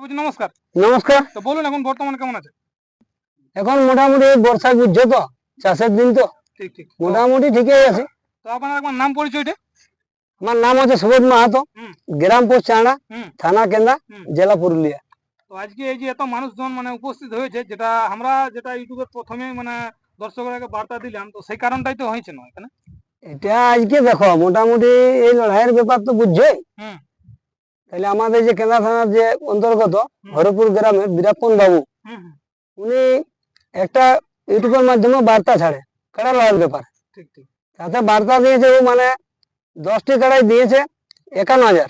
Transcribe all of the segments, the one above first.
নমস্কার। নমস্কার। তো বলুন এখন বর্তমানে কেমন আছে? এখন মোটামুটি বর্ষা বুঝছ তো চাষের দিন তো। ঠিক ঠিক। মোটামুটি ঠিকই আছে। তো আপনার একবার নাম পরিচয়টা আমার নাম হচ্ছে সুবোধ মাহাতো। গ্রাম পোস্ট চাঁড়া থানা কেন্দা হুম। জেলা পুরুলিয়া। তো আজকে এই যে এত মানুষজন মানে উপস্থিত হয়েছে যেটা আমরা যেটা ইউটিউবের প্রথমে মানে দর্শকের আগে বার্তা দিলাম তো সেই কারণটাই তো হয়েছে না? এখানে এটা আজকে দেখো মোটামুটি এই লড়াইয়ের ব্যাপার তো বুঝছোই। হুম। তাহলে আমাদের যে কেন্দা থানার যে অন্তর্গত। হরপুর গ্রামের বীরাপ্পন বাবু উনি একটা ইউটিউবের মাধ্যমে বার্তা ছাড়ে কাড়া লড়াইয়ের ব্যাপার। তাতে বার্তা দিয়েছে ও মানে দশটি কাড়াই দিয়েছে একান্ন হাজার।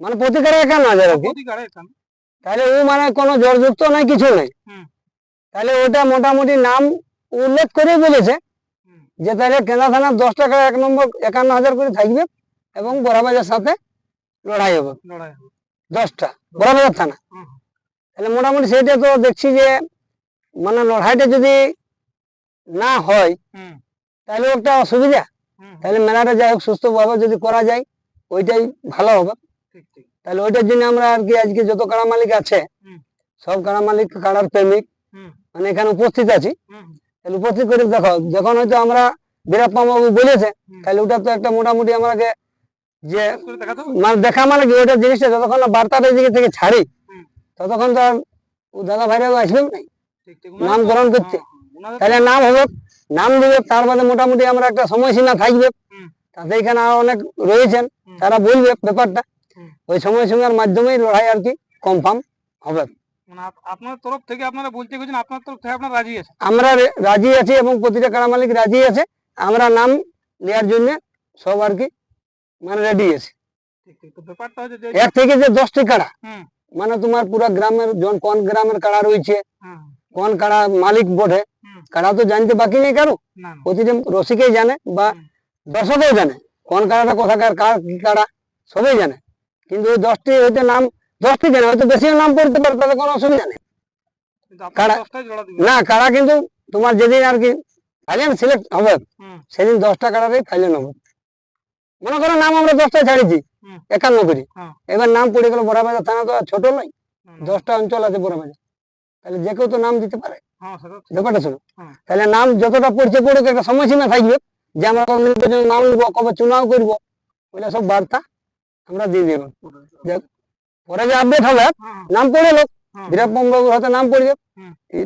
মানে প্রতি কাড়াই একান্ন হাজার আর কি। তাহলে ও মানে কোনো জড়যুক্ত নাই কিছু নাই। তাহলে ওটা মোটামুটি নাম উল্লেখ করে বলেছে যে তাহলে কেন্দ্রা থানার দশ টাকা এক নম্বর একান্ন হাজার করে থাকবে এবং বড়াবাজার সাথে লড়াই হবে। দশটা বড়াবাজার থানা। তাহলে মোটামুটি সেটা তো দেখছি যে মানে লড়াইটা যদি না হয় তাহলে একটা অসুবিধা। তাহলে মেলাটা যাই হোক সুস্থভাবে যদি করা যায় ওইটাই ভালো হবে। তাহলে ওইটার জন্য আমরা আর কি আজকে যত কাড়া মালিক আছে সব কাড়া মালিক কাড়ার প্রেমিক মানে এখানে উপস্থিত আছি। তাহলে উপস্থিত করে দেখো যখন হয়তো আমরা বীরাপ্পা বাবু বলেছে তাহলে ওটা তো একটা মোটামুটি আমাকে যে মানে দেখা মানে কি ওইটা জিনিসটা যতক্ষণ না বার্তাটা এদিকে থেকে ছাড়ি ততক্ষণ তো দাদা ভাইরা আসবে না ঠিক ঠিক নামকরণ করছে। তাহলে নাম হবে নাম দিবে তার বাদে মোটামুটি আমরা একটা সময়সীমা থাকবে। তাতে এখানে আরও অনেক রয়েছেন তারা বলবে ব্যাপারটা। ওই সময়সীমার মাধ্যমেই লড়াই আর কি কনফার্ম হবে। মানে আপনার তরফ থেকে আপনারা বলতে গেছেন আপনার তরফ থেকে আপনারা রাজি আছে আমরা রাজি আছি এবং প্রতিটা কাড়া মালিক রাজি আছে। আমরা নাম নেওয়ার জন্য সব আর কি মানে রেডি আছে। এক থেকে যে দশটি কাড়া মানে তোমার পুরা গ্রামের জন কোন গ্রামের কাড়া রয়েছে কোন কাড়া মালিক বটে। কাড়া তো জানতে বাকি নেই কারও। না না। প্রতিটা রসিকেই জানে বা। দর্শকেও জানে কোন কাড়াটা কোথাকার কার কি কাড়া সবাই জানে। কিন্তু ওই দশটি হয়তো নাম দশটি জানে হয়তো বেশি নাম পড়তে পারে তাহলে কোনো অসুবিধা নেই। না কাড়া কিন্তু তোমার যেদিন আর কি ফাইলেন সিলেক্ট হবে সেদিন দশটা কাড়ারই ফাইলেন হবে। মনে করো নাম আমরা দশটায় ছাড়িছি হুম। একান্ন করি। হ্যাঁ। এবার নাম পড়ে গেল বড়াবাজার থানা তো ছোট নয়। দশটা অঞ্চল আছে বড়াবাজার তাহলে যে কেউ তো নাম দিতে পারে। হ্যাঁ ব্যাপারটা শোনো। হ্যাঁ। তাহলে নাম যতটা পড়ছে পড়ুক একটা সময়সীমা থাকবে যে আমরা কবে নির্বাচনে নাম নিবো কবে চুনাও করব ওইটা সব বার্তা আমরা দিয়ে দেবো। পরে যে আপডেট হবে হ্যাঁ, হ্যাঁ, নাম পড়ে লোক হ্যাঁ, বীরাপ্পম বাবুর হাতে নাম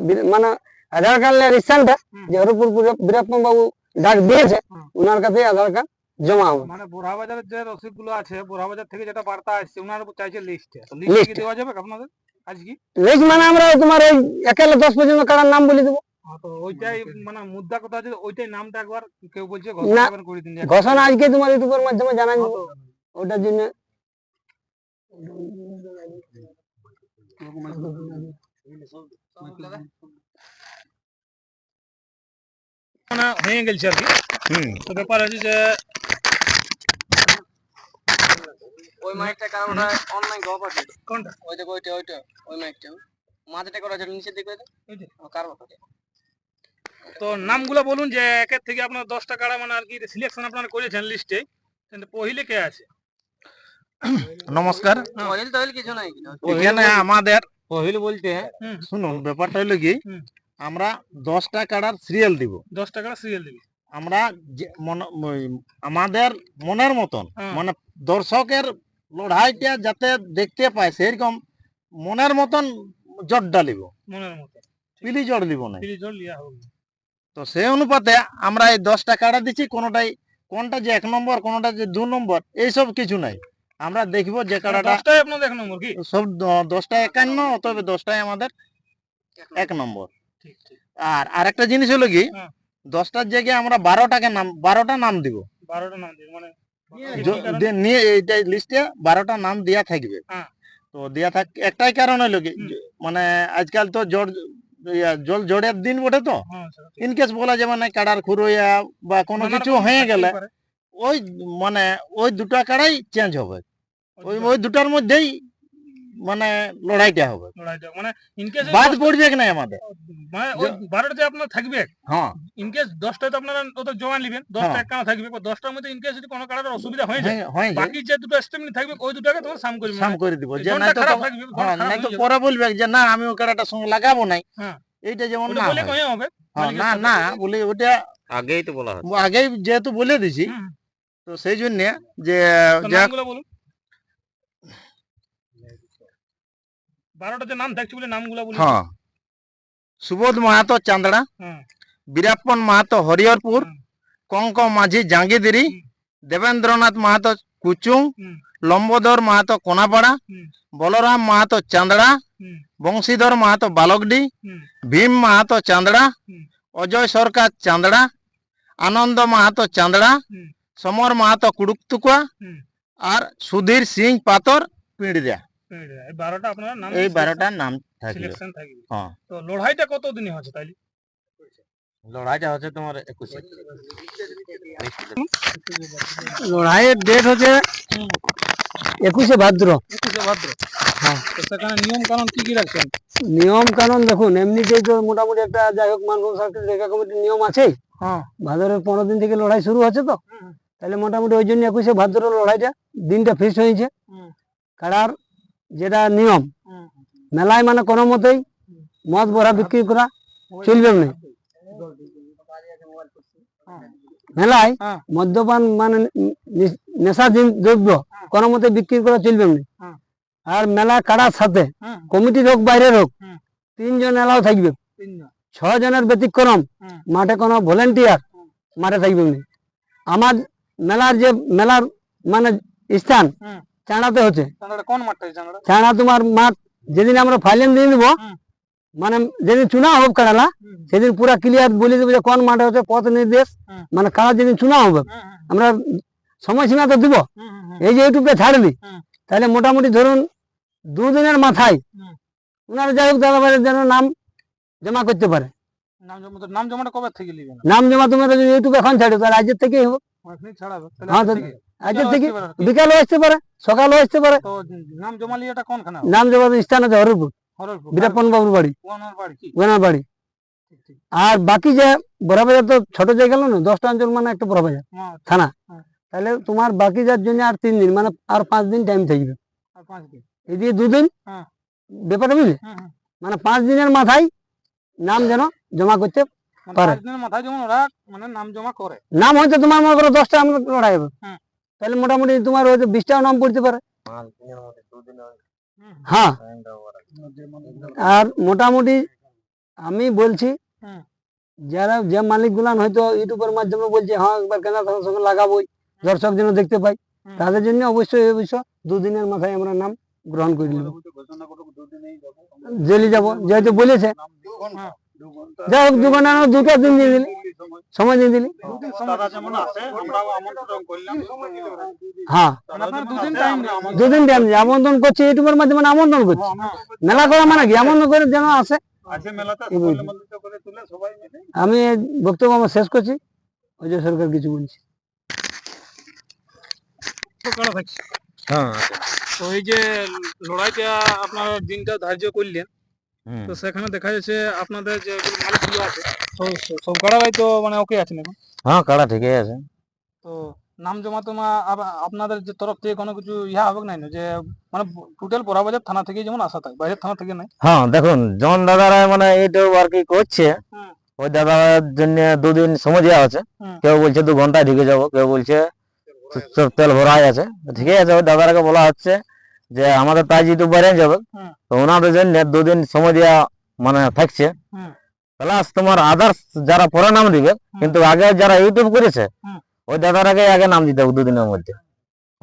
বীর- মানে আধার কার্ডের রিসানটা। যে হরপুর বীরাপ্পম বাবু ডাক দিয়েছে ওনার কাছে আধার কার্ড। জমা মানে বোরহা বাজারের যে রসিদগুলো আছে বোরহা বাজার থেকে যেটা বার্তা আসছে ওনার চাইছে লিস্টে তো লিস্টে কি দেওয়া যাবে আপনাদের? আজ কি? লিস্ট মানে আমরা তোমার এই একেলে দশ পর্যন্ত কারার নাম বলে দেবো। হ্যাঁ, তো ওইটাই মানে মুদ্রা কথা আছে ওইটাই নামটা একবার কেউ বলছে ঘোষণা করে দিন ঘোষণা আজকে তোমার ইউটিউবের মাধ্যমে জানাই হ্যাঁ, দেবো ওটার জন্য মানে হয়ে গেছে আর কি। তো ব্যাপার হচ্ছে যে ওই মাইকটা কারণ ওটা অনলাইন গপ আছে। কোনটা? ওই দেখো ওইটা ওইটা ওই মাইকটা মাথাটা করা আছে নিচের দিকে ওই ওই যে। কার তো নামগুলো বলুন যে একের থেকে আপনার দশ টাকা মানে আর কি সিলেকশন আপনারা করেছেন লিস্টে কিন্তু পহিলে কে আছে? নমস্কার। অয়েল টয়েল কিছু নাই। এখানে আমাদের অয়েল বলতে শুনুন ব্যাপারটা হলো কি? আমরা দশটা কাড়ার সিরিয়াল দিব। দশ টাকা সিরিয়াল দিব? আমরা যে- মন- আমাদের মনের মতন হ্যাঁ। মানে দর্শকের লড়াইটা যাতে দেখতে পায় সেরকম মনের মতন জট ডালিব মনের পিলি জট দিব না। লিয়া হবে তো সেই অনুপাতে আমরা এই দশটা কাড়া দিচ্ছি কোনোটাই কোনটা যে এক নম্বর কোনটা যে দু নম্বর এইসব কিছু নাই। আমরা দেখব যে কাড়াটা এক নম্বর কি? সব দশটা একান্ন তবে দশটাই আমাদের এক নম্বর। আর আরেকটা জিনিস হলো কি হ্যাঁ। দশটার জায়গায় আমরা বারোটাকে নাম বারোটা নাম দিব। বারোটা নাম দিবি মানে নিয়ে এইটা লিস্টে বারোটা নাম দেয়া থাকবে। হ্যাঁ। তো দেয়া থাক একটাই কারণ হলো কি মানে আজকাল তো ইয়া, জল জড়ের দিন বটে তো। হ্যাঁ। ইনকেস বলা যাবে না কাড়ার খুরোয়া বা কোনো কিছু হয়ে গেলে ওই মানে ওই দুটা কাড়াই চেঞ্জ হবে। ওই ওই দুটার মধ্যেই মানে লড়াইটা হবে। লড়াইটা মানে ইনকেস বাদ পড়বে কি নাই আমাদের? মানে ওই বারোটাতে আপনার থাকবে? হ্যাঁ। ইনকেস দশটাতে আপনারা ওদের জমা নেবেন দশটা হ্যাঁ। একখানা থাকবে দশটার মধ্যে ইনকেস যদি কোনো কারণে অসুবিধা হয়ে যায় হ্যাঁ, বাকি যে দুটো স্টেমিনি থাকবে ওই দুটাকে তোমার সাম করবে সাম মানে করে দিব। যে নাই তো থাকবে, হ্যাঁ, তো পরে বলবে যে না আমি ওই কারাটার সঙ্গে লাগাবো নাই। হ্যাঁ। এইটা যেমন না বলে। কয়ে হবে। হ্যাঁ, না না বলে। ওটা আগেই তো বলা হয় আগেই যেহেতু বলে দিছি তো সেই জন্য যে নাম থাকছে বলে নামগুলো হ্যাঁ। সুবোধ মাহাতো চান্দড়া হ্যাঁ। বীরাপ্পন মাহাতো হরিহরপুর হুম। কঙ্ক মাঝি জাঙ্গিদিরি দেবেন্দ্রনাথ মাহাতো কুচুং হুম। লম্বোদর মাহাতো কোনাপাড়া বলরাম মাহাতো চান্দড়া বংশীধর মাহাতো বালকডি ভীম মাহাতো চান্দড়া অজয় সরকার চান্দড়া আনন্দ মাহাতো চান্দড়া সমর মাহাতো কুড়ুকতুকুয়া আর সুধীর সিং পাতর পিঁড়িয়া। এই বারোটা আপনারা নাম এই বারোটার নাম থাকবে সিলেকশন থাকবে হ্যাঁ। তো লড়াইটা কত দিনে হচ্ছে তাইলে? লড়াইটা হচ্ছে তোমার একুশে। লড়াইয়ের ডেট হচ্ছে একুশে ভাদ্র। একুশে ভাদ্র। হ্যাঁ। তো সেখানে নিয়ম কানুন কি কি রাখছেন? নিয়ম কানুন দেখুন এমনিতেই তো মোটামুটি একটা যাই হোক মানব রেখা কমিটির নিয়ম আছেই। হ্যাঁ। ভাদরের পনেরো দিন থেকে লড়াই শুরু হচ্ছে তো। তাহলে মোটামুটি ওই জন্য একুশে ভাদ্র লড়াইটা দিনটা ফিক্স হয়েছে। কারার যেটা নিয়ম। মেলায় মানে কোনো মতেই মদ বড়া বিক্রি করা চলবে না। মেলায়। মদ্যপান মানে নেশা দ্রব্য কোনো মতে বিক্রি করা চলবে না। আর মেলা কারার সাথে। কমিটির হোক বাইরের হোক তিনজন এলাও থাকবে। তিনজন। ছ জনের ব্যতিক্রম মাঠে কোনো ভলেন্টিয়ার মাঠে থাকবে না। আমার মেলার যে মেলার মানে স্থান। চাঁড়াতে হচ্ছে। কোন মাঠটা চাঁড়া তোমার মাঠ যেদিন আমরা ফাইলেন দিয়ে দেবো মানে যেদিন চুনা হবে কাড়ালা সেদিন পুরা ক্লিয়ার বলে দেবো যে কোন মাঠে হচ্ছে পথ নির্দেশ মানে কারা যেদিন চুনা হবে। আমরা সময়সীমা তো দিব। এই যে ইউটিউবে হুম। তাহলে মোটামুটি ধরুন দুদিনের মাথায়। ওনারা যাই হোক দাদাবাড়ির যেন নাম জমা করতে পারে। নাম জমা নাম জমাটা কবে থেকে নাম জমা তোমরা যদি ইউটিউবে এখন ছাড়ো তাহলে আজের থেকেই ছাড়াবে তাহলে হ্যাঁ, আজকে থেকে। বিকালও আসতে পারে। সকালও আসতে পারে নাম জমা কোনখানে নাম স্থান আছে হরপুর হরলপুর বাবুর বাড়ি ওনার বাড়ি বাড়ি। আর বাকি যে বড়াবাজার তো ছোট জায়গা না দশটা অঞ্চল মানে একটা বড়াবাজার হ্যাঁ, থানা হ্যাঁ। তাহলে তোমার বাকি যার জন্য আর তিন দিন মানে আর পাঁচ দিন টাইম থাকবে দিয়ে দুদিন হ্যাঁ। ব্যাপারটা বুঝলে। মানে পাঁচ দিনের মাথায় নাম যেন জমা করতে মানে পারে। মানে নাম জমা করে নাম হয়তো তোমার মনে করো দশটা আমরা লড়াই হবে হুম। তাহলে মোটামুটি তোমার হয়তো বিশটাও নাম পড়তে পারে। দুদিনের হুম, হ্যাঁ আর মোটামুটি আমি বলছি যারা যে মালিক গুলান হয়তো ইউটিউবের মাধ্যমে বলছে হ্যাঁ একবার কেনা তখন সঙ্গে লাগাবোই দর্শক যেন দেখতে পাই। তাদের জন্য অবশ্যই অবশ্য দুদিনের মাথায় আমরা নাম গ্রহণ করে নিব জেলে যাব যেহেতু বলেছে। হ্যাঁ। যাই হোক দু ঘণ্টা দুটো দিন দিয়ে দিলি। সময় দিয়ে দিলি? হ্যাঁ। দুদিন টাইম দিয়ে আমন্ত্রণ করছি ইউটিউবের মাধ্যমে আমন্ত্রণ করছি? মেলা করা মানে কি? আমন্ত্রণ করে যেন আসে। আমি বক্তব্য আমার শেষ করছি। অজয় সরকার কিছু বলছি। হ্যাঁ। তো এই যে লড়াইটা আপনার দিনটা ধার্য করলেন তো সেখানে দেখা যাচ্ছে আপনাদের যে মালিকগুলো আছে সব- সব- সব কাড়ারাই তো মানে ওকে আছেন এখন? হ্যাঁ কাড়া ঠিকই আছে। তো নাম জমা তোমা আপনাদের যে তরফ থেকে কোনো কিছু ইহা হবে নাই না যে মানে টোটাল বড়াবাজার থানা থেকে যেমন আসা থাকে বাইরের থানা থেকে নাই? হ্যাঁ দেখুন জন দাদারা মানে এইটা আর কি করছে। ওই দাদার জন্য দুদিন সময় দেওয়া আছে। কেউ বলছে দু ঘন্টায় ঢুকে যাব কেউ বলছে তেল ভরাই আছে। ঠিকই আছে ওই দাদারাকে বলা হচ্ছে। যে আমাদের তাই যেহেতু বেড়ে যাবে তো ওনাদের জন্য দুদিন সময় দেওয়া মানে থাকছে। প্লাস তোমার আদার্স যারা পরে নাম দিবে কিন্তু আগে যারা ইউটিউব করেছে হুম। ওই দাদারাকে আগে নাম দিতে হবে দুদিনের মধ্যে।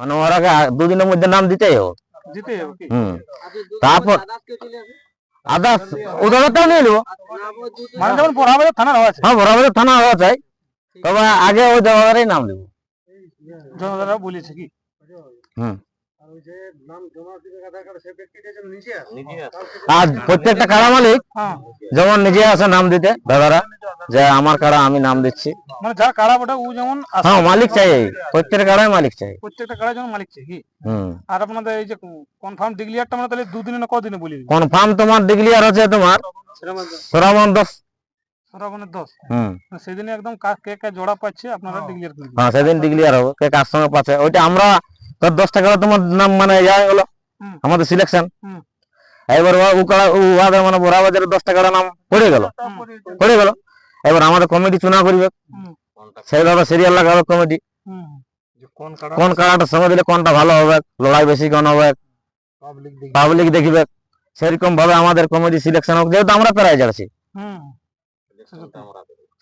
মানে ওরাকে আ- দুদিনের মধ্যে নাম দিতেই হবে। হুম। তারপর আদার্স ওদেরটাও নিয়ে নেব। মানে যেমন বড়াবাজার থানার আছে। হ্যাঁ বরাবর থানা হওয়া চাই তবে আগে ওই দাদারাই নাম দেবো। জনতারা বলেছে কি? আর প্রত্যেকটা কারা মালিক? হ্যাঁ। যেমন নিজে আসে নাম দিতে দাদারা যে আমার কাড়া আমি নাম দিচ্ছি। মানে যার কাড়া বটে ও যেমন হ্যাঁ মালিক চাই প্রত্যেক কাড়ায় মালিক চাই। প্রত্যেকটা কাড়া যেমন মালিক চাই কি? আর আপনাদের এই যে কনফার্ম ডিগ্লিয়ারটা মানে তাহলে দুদিনে না কদিনে বলি কনফার্ম তোমার ডিগ্লিয়ার আছে তোমার শ্রাবণ দশ। সেদিনে একদম কা- কে জোড়া পাচ্ছে আপনারা ডিগ্লিয়ার করে হ্যাঁ সেদিন ডিগ্লিয়ার হবে কে কার সঙ্গে পাচ্ছে। ওইটা আমরা তোর দশ টাকা তোমার নাম মানে ইয়া হলো আমাদের সিলেকশন হুম। এবার ও- কাড়া ও ওদের মানে বড়া বাজারে দশ টাকার নাম পড়ে গেল। পড়ে গেল। এবার আমাদের কমিটি চুনা করবে। হুম। সেইভাবে সিরিয়াল লাগাবে কমিটি কোন কাড়া কোন কাড়াটার সঙ্গে দিলে কোনটা ভালো হবে? লড়াই বেশি কোন হবে? পাবলিক পাবলিক দেখবে। সেরকম ভাবে আমাদের কমিটি সিলেকশন হোক। যেহেতু আমরা প্রাইজ আছি হুম।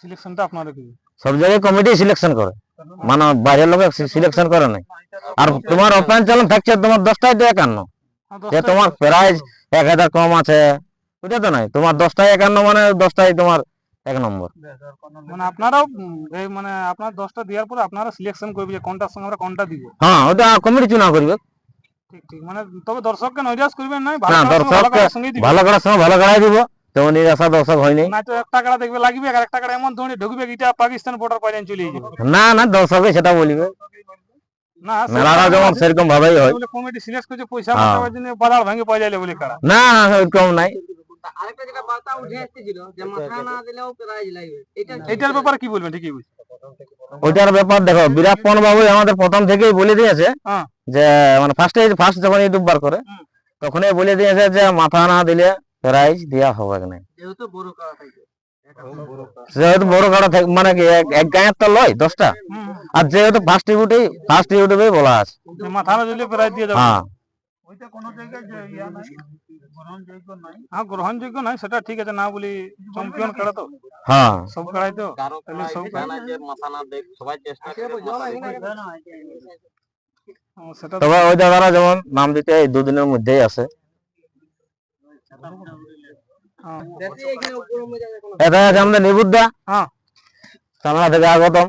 সিলেকশনটা আপনাদের কি সব জায়গায় কমিটি সিলেকশন করে। মানে বাইরের লোক সিলেকশন করে নাই। আর তোমার ওপেন চ্যালেঞ্জ থাকছে তোমার দশটায় তো একান্ন। যে তোমার প্রাইজ এক হাজার কম আছে ওটা তো নাই। তোমার দশটায় একান্ন মানে দশটায় তোমার এক নম্বর। মানে আপনারাও মানে আপনার দশটা দেওয়ার পরে আপনারা সিলেকশন করবে যে কোনটার সঙ্গে আমরা কোনটা দিব। হ্যাঁ ওটা কমিটি চুনা করবে। ঠিক ঠিক মানে তবে দর্শককে নৈরাশ করবেন ভালো হ্যাঁ, সঙ্গে ভালো সঙ্গেই দিবেন। ভালো করার সময় ভালো করাই দিব। তেমন নিরাশা দর্শক হয়নি না তো একটা কাড়া দেখবে লাগবে আর একটা কাড়া এমন ধরনের ঢুকবে এটা পাকিস্তান বর্ডার পাইলেন চলে যাবে না না দর্শকে সেটা বলিবে। না মেলাটা যেমন সেরকম ভাবেই হয়। কমিটি সিলেক্ট করছে পয়সা। বাঁচাবার জন্য বাজার ভাঙে পাওয়া যায় বলে কাড়া। না ওইরকম নাই। আরেকটা যেটা বার্তা উঠে এসেছিল যে মাথা না দিলেও প্রাইজ লাগবে। এটার ব্যাপারে কি বলবেন? ঠিকই বুঝছি ওইটার ব্যাপার দেখো বিরাট পন বাবু আমাদের প্রথম থেকেই বলে দিয়েছে হ্যাঁ। যে মানে ফার্স্টে ফার্স্ট যখন ইউটিউব বার করে তখনই বলে দিয়েছে যে মাথা না দিলে প্রাইজ দেওয়া হবে না যেহেতু বড় কাড়া যেহেতু থাক- মানে কি এক- গায়ের তো লয় দশটা? আর যেহেতু ফার্স্ট ইউটিউবেই ফার্স্ট ইউটিউবেই বলা আছে। যে মাথা না দিলে প্রাইজ দিয়ে যাবে হ্যাঁ। হ্যাঁ গ্রহণযোগ্য নাই। সেটা ঠিক আছে না বলি চ্যাম্পিয়ন তো। হ্যাঁ। সব কাড়াই তো তাহলে সব কাড়া মাথা না দেখ সবাই চেষ্টা করে হ্যাঁ, সেটা তবে ওই দাদারা যেমন নাম দিতে এই দুদিনের মধ্যেই আছে হ্যাঁ। বেশি এখানে উপর মজা কোনো এটা আছে আমাদের নিবুদ্ধা হ্যাঁ। থেকে আগতম।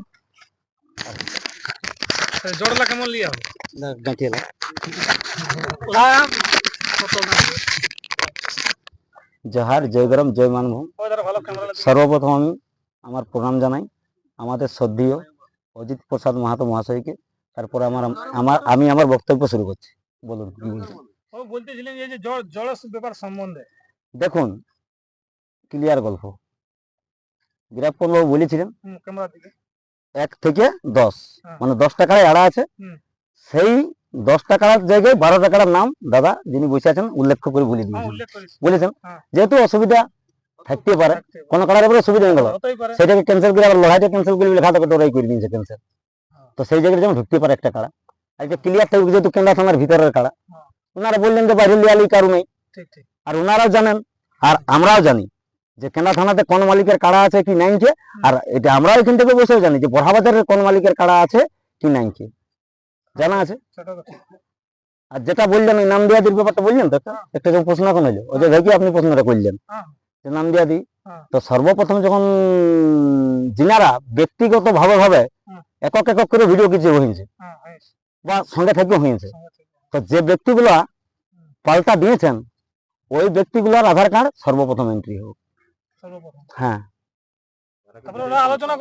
তা জোড়লা কেমন লিয়া হবে? জহার জয়গ্রাম জয় মানভূম ভালো ক্যামেরা লাগবে। সর্বপ্রথম আমি আমার প্রণাম জানাই আমাদের শ্রদ্ধেয় অজিত প্রসাদ মাহাতো মহাশয়কে। তারপরে আমার আমার আমি আমার বক্তব্য শুরু করছি। বলুন ও বলতেছিলেন যে এই যে জড় জড়স ব্যাপার সম্বন্ধে। দেখুন ক্লিয়ার গল্প। বিরাটপন বাবু বলেছিলেন ক্যামেরা এক থেকে দশ। হ্যাঁ। মানে দশ টাকায় আড়া আছে। সেই দশ টাকার জায়গায় বারো টাকার নাম দাদা যিনি বসে আছেন উল্লেখ করে বলে হ্যাঁ দিয়েছেন। বলেছেন হ্যাঁ। যেহেতু অসুবিধা থাকতে পারে কোন কালার উপরে সুবিধা হয়ে গেল সেটাকে ক্যান্সেল করে আবার লড়াইটা ক্যান্সেল করে লেখা থাকে ওরাই করে দিয়েছে ক্যান্সেল তো সেই জায়গায় যেমন ঢুকতে পারে একটা কাড়া। আর এটা ক্লিয়ার থাকবে যেহেতু কেন্দ্রা থানার ভিতরের কাড়া। হ্যাঁ। ওনারা বললেন যে বাইরে লিয়ালি কারণ। নেই আর ওনারাও জানেন আর আমরাও জানি যে কেনা থানাতে কোন মালিকের কাড়া আছে কি নাইনছে আর এটা আমরাও এখান থেকে বসেও জানি যে বড়াবাজারের কোন মালিকের কাড়া আছে কি নাইনছে জানা আছে? আর যেটা বললেন নাম দেওয়া দির ব্যাপারটা বললেন তো? একটা? একটা যখন প্রশ্ন এখন হইল ওই যে দেখি আপনি প্রশ্নটা করলেন? হ্যাঁ। যে নাম দেওয়া দিই হ্যাঁ। তো সর্বপ্রথম যখন জিনারা ব্যক্তিগত ভাবে ভাবে একক একক করে ভিডিও কিছু হয়েছে হ্যাঁ হ্যাঁ বা সঙ্গে থেকে হয়েছে। তো যে ব্যক্তিগুলা পাল্টা দিয়েছেন ওই ব্যক্তিগুলোর আধার কার্ড সর্বপ্রথম এন্ট্রি হোক। হ্যাঁ। আলোচনা।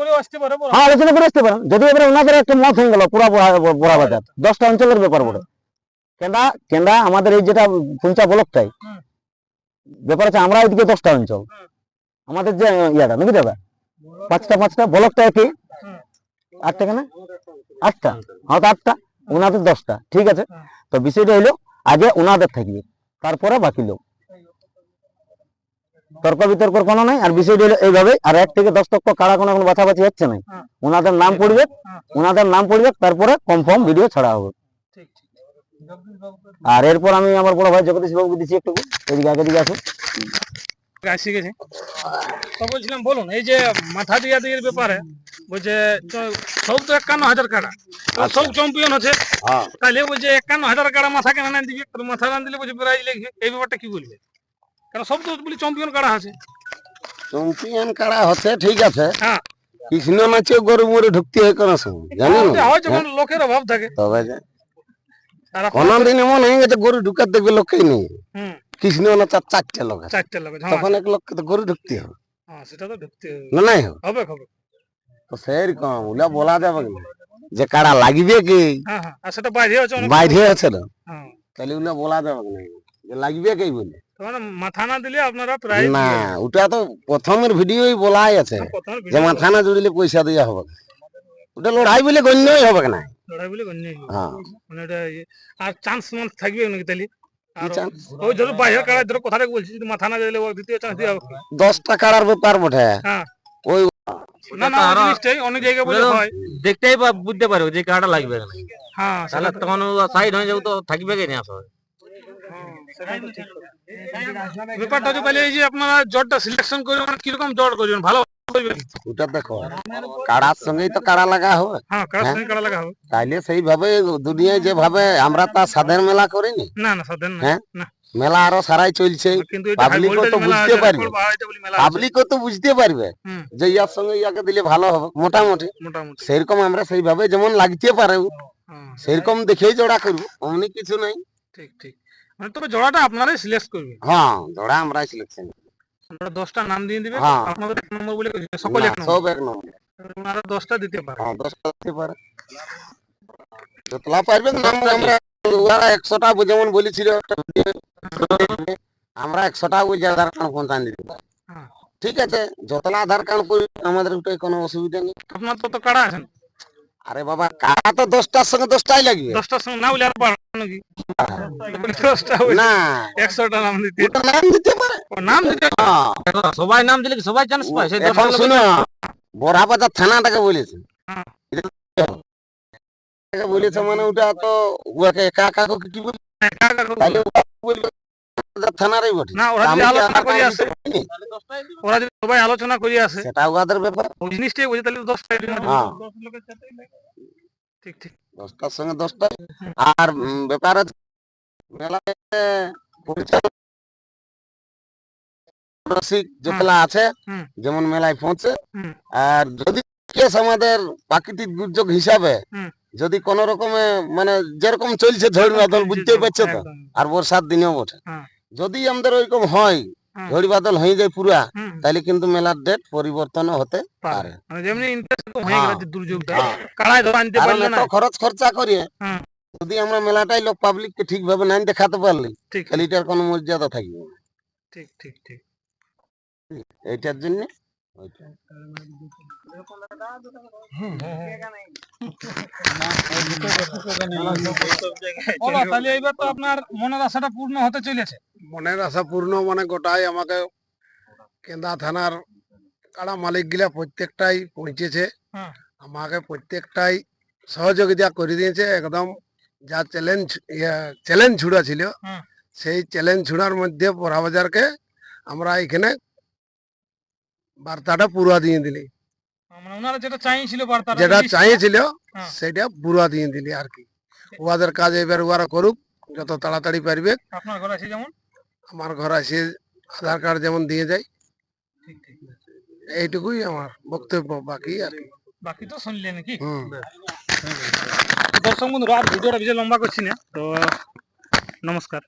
হ্যাঁ আলোচনা করে আসতে পারেন যদি এবারে ওনাদের একটা মত হয়ে গেল পুরা বড়া- বড়া বাজার। দশটা অঞ্চলের ব্যাপার বলে আমাদের এই যেটা পুঞ্চা ব্লকটাই ব্যাপার আছে আমরা এদিকে দশটা অঞ্চল। আমাদের যে ইয়াটা নাকি দাদা? পাঁচটা পাঁচটা। ব্লকটা একই আটটা কেন? আটটা। হ্যাঁ তো আটটা। ওনাদের দশটা ঠিক আছে? তো বিষয়টা হইল আগে ওনাদের থাকবে তারপরে বাকি লোক। তর্ক বিতর্ক কোনো নাই আর বিষয়টা হলো এইভাবে আর এক থেকে দশ তক্ক কারা কোনো এখন বাছাবাছি হচ্ছে না হ্যাঁ। ওনাদের নাম পড়বে হ্যাঁ। ওনাদের নাম পড়বে তারপরে কনফার্ম ভিডিও ছাড়া হবে। আর এরপর আমি আমার বড় ভাই জগদীশ বাবুকে দিচ্ছি একটু এদিকে আগে দিকে আসুন। আসি গেছে। তো বলছিলাম বলুন এই যে মাথা দিয়া দিয়ের ব্যাপারে বলছে সব তো একান্ন হাজার কাড়া। তো সব চ্যাম্পিয়ন আছে। হ্যাঁ। তাহলে বলছে একান্ন হাজার কাড়া মাথা কেন না দিবে মাথা না দিলে বলছে প্রাইজ লিখবে এই ব্যাপারটা কি বলবে? কারণ সব তো বলি চ্যাম্পিয়ন কাড়া আছে। চ্যাম্পিয়ন কাড়া হচ্ছে ঠিক আছে। হ্যাঁ। কৃষ্ণ নাচে গরু মরে ঢুকতে হয় কোন সময় জানি হয় যখন লোকের অভাব থাকে। তবে কোনদিন এমন হয়ে গেছে গরু ঢুকার দেখবে লোকই নেই। হুম। কৃষ্ণ নাচার চারটে লোক চারটে লোক হ্যাঁ। তখন এক লোককে তো গরু ঢুকতে হবে। হ্যাঁ সেটা তো ঢুকতে হবে। না নাই হবে? হবে তো সেরকম ওগুলা বলা যাবে না। যে কারা লাগবে কি? হ্যাঁ সেটা বাইরে আছে বাইরে আছে না? তাহলে ওগুলা বলা যাবে না। যে লাগবে কি বলে? মানে মাথা না দিলে আপনারা প্রায় না ওটা তো প্রথমের ভিডিওই বলাই আছে। যে মাথা না জুড়িলে পয়সা দেওয়া হবে ওটা লড়াই বলে গণ্যই হবে না। লড়াই বলে গণ্য হবে। হ্যাঁ। মানে এটা ইয়ে- আর চান্স মানে থাকবে নাকি তাহলে? ওই ধরো বাইরের কাড়া ধরো কথাটা বলছি যদি মাথা না দিলে দ্বিতীয় চান্স দিয়ে দশটা কাড়ার ব্যাপার বটে হ্যাঁ। ওই না না জিনিসটাই অনেক জায়গায় বলে হয়। দেখতেই বা বুঝতে পারবে যে কাটা লাগবে। না হ্যাঁ তাহলে তো- তখন সাইড হয়ে যাবে তো থাকবে কি না আসলে হ্যাঁ। ব্যাপারটা হচ্ছে তাহলে এই যে আপনারা জটটা সিলেকশন করবেন মানে কীরকম জট করবেন ভালো ওটা দেখো কাড়ার সঙ্গেই তো কাড়া লাগা হবে হ্যাঁ কার হ্যাঁ। সঙ্গে কাড়া লাগা হবে তাইলে সেইভাবে দুনিয়ায় যেভাবে আমরা তা সাধের মেলা করিনি? না না সাধারণ না হ্যাঁ? মেলা আরও সারাই চলছে কিন্তু এটা হাই public ও ভোল্টেজ তো বুঝতে পারবে। পাবলিকও তো বুঝতে যে ইয়ার সঙ্গে ইয়াকে দিলে ভালো হবে মোটামুটি। মোটামুটি। সেরকম আমরা সেইভাবে যেমন লাগতে পারে হ্যাঁ, সেরকম দেখেই জোড়া করব অমনি কিছু নাই। ঠিক ঠিক। মানে তবে জোড়াটা আপনারাই সিলেক্ট করবেন। হ্যাঁ জোড়া আমরা সিলেকশন আমরা দশটা নাম দিয়ে দিবেন হ্যাঁ। আপনাদের এক নম্বর বলে সকলে এক নম্বর। সব এক নম্বর। ওনারা দশটা দিতে পারে। হ্যাঁ দশটা হতে পারে। যতলা পারবেন নাম আমরা ওরা একশোটা যেমন বলেছিল একটা আমরা একশোটা যে আধার কার্ড পৌঁছান দিতে পারি হ্যাঁ। ঠিক আছে যতলা আধার কার্ড করি আমাদের ওটাই কোনো অসুবিধা নেই। আপনার তো তো কাড়া আছেন আরে বাবা কারা তো দশটার সঙ্গে দশটাই লাগবে? দশটার সঙ্গে না বলে আর বাড়ানো কি দশটা হইলে না। একশোটা নাম দিতে। নাম দিতে পারে। নাম দিতে হ্যাঁ। সবাই নাম দিলে কি সবাই চান্স পায়? সেই এখন দশটা শুনো বড়া বাজার থানাটাকে বলেছে। হ্যাঁ। বলেছে মানে ওটা তো ওকে একা একা কি বলবে থানারই বটে। না ওরা যদি আলোচনা করে আসে। ওরা যদি সবাই আলোচনা করে আসে। সেটা ওদের ব্যাপার। ওই জিনিসটাই বুঝে তাহলে দশটাই হ্যাঁ। ঠিক ঠিক। দশটার সঙ্গে দশটা আর ব্যাপার আছে মেলাতে পরিচালক রসিক যেগুলা আছে যেমন মেলায় পৌঁছে আর যদি কেস আমাদের প্রাকৃতিক দুর্যোগ হিসাবে যদি কোন রকমে মানে যেরকম চলছে ঝড় বাদল বুঝতেই পারছ তো? আর বর্ষার দিনেও বটে। হ্যাঁ। যদি আমাদের ওইরকম হয় হুম। বাদল হয়ে যায় পুরা তাহলে কিন্তু মেলার ডেট পরিবর্তন হতে পারে। মানে যেমনি হয়ে হ্যাঁ। দুর্যোগটা খরচ খরচা করিয়ে যদি আমরা মেলাটাই লোক পাবলিক কে ঠিকভাবে নাই দেখাতে পারলি খালি এটার কোনো মর্যাদা থাকবে না। ঠিক ঠিক ঠিক এইটার জন্য তাহলে এইবার তো আপনার মনের আশাটা পূর্ণ হতে চলেছে। মনের আশা পূর্ণ মানে গোটাই আমাকে কেন্দা থানার কাড়া মালিক গিলা প্রত্যেকটাই পৌঁছেছে। হ্যাঁ। আমাকে প্রত্যেকটাই সহযোগিতা করে দিয়েছে। একদম যা চ্যালেঞ্জ চ্যালেঞ্জ ছুড়া ছিল হ্যাঁ। সেই চ্যালেঞ্জ ছুড়ার মধ্যে পড়া বাজারকে আমরা এখানে বার্তাটা পুরা দিয়ে দিলি। মানে ওনারা যেটা চাইছিল হ্যাঁ। সেটা পুরা দিয়ে দিলি আর কি। ওদের কাজ এবার ওরা করুক যত তাড়াতাড়ি পারবে। আপনার ঘরে যেমন? আমার ঘর আসে আধার কার্ড যেমন দিয়ে যায়। এইটুকুই আমার বক্তব্য বাকি আর কি। বাকি তো শুনলে নাকি? দর্শক বন্ধুরা আর ভিডিওটা বেশি লম্বা করছি না তো নমস্কার।